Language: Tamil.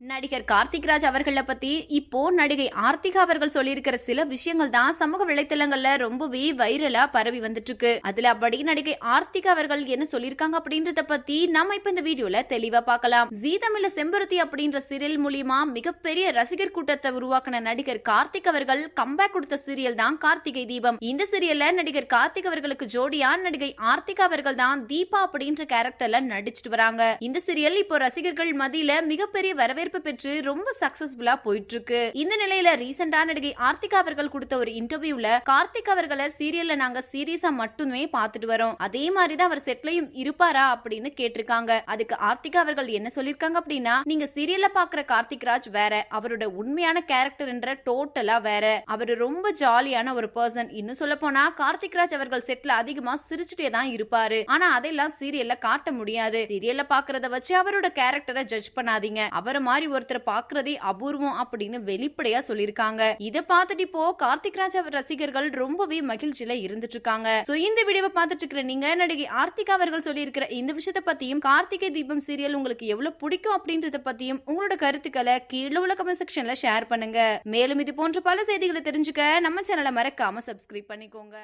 நடிகர் கார்த்திக் ராஜ் அவர்களை பத்தி இப்போ நடிகை ஆர்த்திகா அவர்கள் சொல்லியிருக்கிற சில விஷயங்கள் தான் சமூக வலைத்தளங்கள்ல ரொம்பவே வைரலா பரவி வந்துட்டு இருக்கு அதுல அப்படி நடிகை ஆர்த்திகா அவர்கள் என்ன சொல்லியிருக்காங்க அப்படின்றத பத்தி நம்ம இப்ப இந்த வீடியோல தெளிவா பார்க்கலாம். ஜீ தமிழ்ல செம்பருத்தி அப்படின்ற சீரியல் மூலியமா மிகப்பெரிய ரசிகர் கூட்டத்தை உருவாக்கின நடிகர் கார்த்திக் அவர்கள் கம்பேக் கொடுத்த சீரியல் தான் கார்த்திகை தீபம். இந்த சீரியல்ல நடிகர் கார்த்திக் அவர்களுக்கு ஜோடியா நடிகை ஆர்த்திகா அவர்கள் தான் தீபா அப்படின்ற கேரக்டர்ல நடிச்சிட்டு வராங்க. இந்த சீரியல் இப்போ ரசிகர்கள் மத்தியில மிகப்பெரிய வரவேற்பு பெற்று ரொம்ப சக்சஸ்ஃபுல்லா போயிட்டு இருக்கு இந்த நிலையில ரீசெண்டா நடிகை ஆர்த்திகா அவர்கள் கொடுத்த ஒரு இன்டர்வியூல கார்த்திக் அவர்களை சீரியல்ல நாங்க சீரியஸா மட்டுமே பார்த்துட்டு வரோம். அதே மாதிரிதான் அவர் செட்லயும் இருப்பாரா அப்படின்னு கேட்டிருக்காங்க. அதுக்கு ஆர்த்திகா அவர்கள் என்ன சொல்லிருக்காங்க அப்படின்னா நீங்க சீரியல்ல பாக்குற கார்த்திக் ராஜ் வேற அவரோட உண்மையான கேரக்டர் என்ற டோட்டலா வேற. அவர் ரொம்ப ஜாலியான ஒரு பர்சன் இன்னும் சொல்ல போனா கார்த்திக் ராஜ் அவர்கள் செட்ல அதிகமா சிரிச்சுட்டே தான் இருப்பாரு. ஆனா அதெல்லாம் சீரியல்ல காட்ட முடியாது. சீரியல்ல பாக்குறத வச்சு அவரோட கேரக்டரை ஜட்ஜ் பண்ணாதீங்க. அவரை மாதிரி ஒருத்தரை பாக்குறதே அபூர்வம் அப்படின்னு வெளிப்படையா சொல்லிருக்காங்க இதை பார்த்துட்டு இப்போ கார்த்திக் ராஜ் அவர் ரசிகர்கள் ரொம்பவே மகிழ்ச்சியில இருந்துட்டு இருக்காங்க சோ இந்த வீடியோவை பார்த்துட்டு இருக்கிற நீங்க நடிகை ஆர்த்திகா அவர்கள் சொல்லியிருக்கிற இந்த விஷயத்தை பத்தியும் கார்த்திகை தீபம் சீரியல் உங்களுக்கு எவ்வளவு பிடிக்கும் அப்படின்றத பத்தியும் உங்களோட கருத்துக்களை கீழே உள்ள கமெண்ட் செக்ஷன்ல ஷேர் பண்ணுங்க. மேலும் இது போன்ற பல செய்திகளை தெரிஞ்சுக்க நம்ம சேனலை மறக்காம சப்ஸ்கிரைப் பண்ணிக்கோங்க.